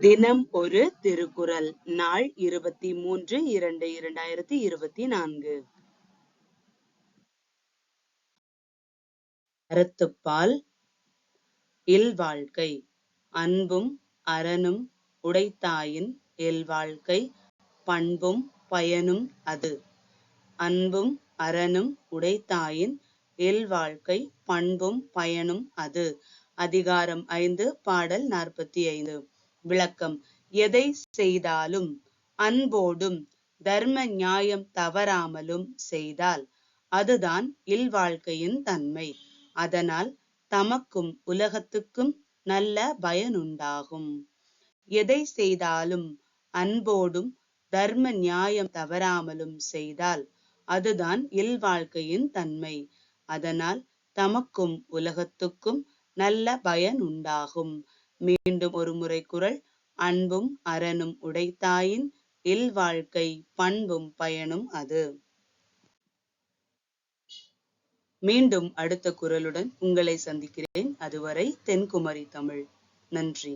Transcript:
தினம் ஒரு திருக்குறள். நாள் இருபத்தி மூன்று இரண்டு இரண்டாயிரத்தி இருபத்தி நான்கு. அறத்துப்பால் இல்வாழ்க்கை. அன்பும் அறனும் உடைத்தாயின் இல்வாழ்க்கை. பண்பும் பயனும் அது. அன்பும் அறனும் உடைத்தாயின் இல்வாழ்க்கை. பண்பும் பயனும் அது. அதிகாரம் ஐந்து பாடல் நாற்பத்தி ஐந்து. விளக்கம். எதை செய்தாலும் அன்போடும் தர்ம நியாயம் தவறாமலும் செய்தால் அதுதான் இல்வாழ்க்கையின் தன்மை. அதனால் தமக்கும் உலகத்துக்கும் நல்ல பயனுண்டாகும். எதை செய்தாலும் அன்போடும் தர்ம நியாயம் தவறாமலும் செய்தால் அதுதான் இல்வாழ்க்கையின் தன்மை. அதனால் தமக்கும் உலகத்துக்கும் நல்ல பயன் உண்டாகும் மீண்டும் ஒரு முறை குரல். அன்பும் அறனும் உடைத்தாயின் இல்வாழ்க்கை பண்பும் பயனும் அது. மீண்டும் அடுத்த குரலுடன் உங்களை சந்திக்கிறேன். அதுவரை தென்குமரி தமிழ். நன்றி.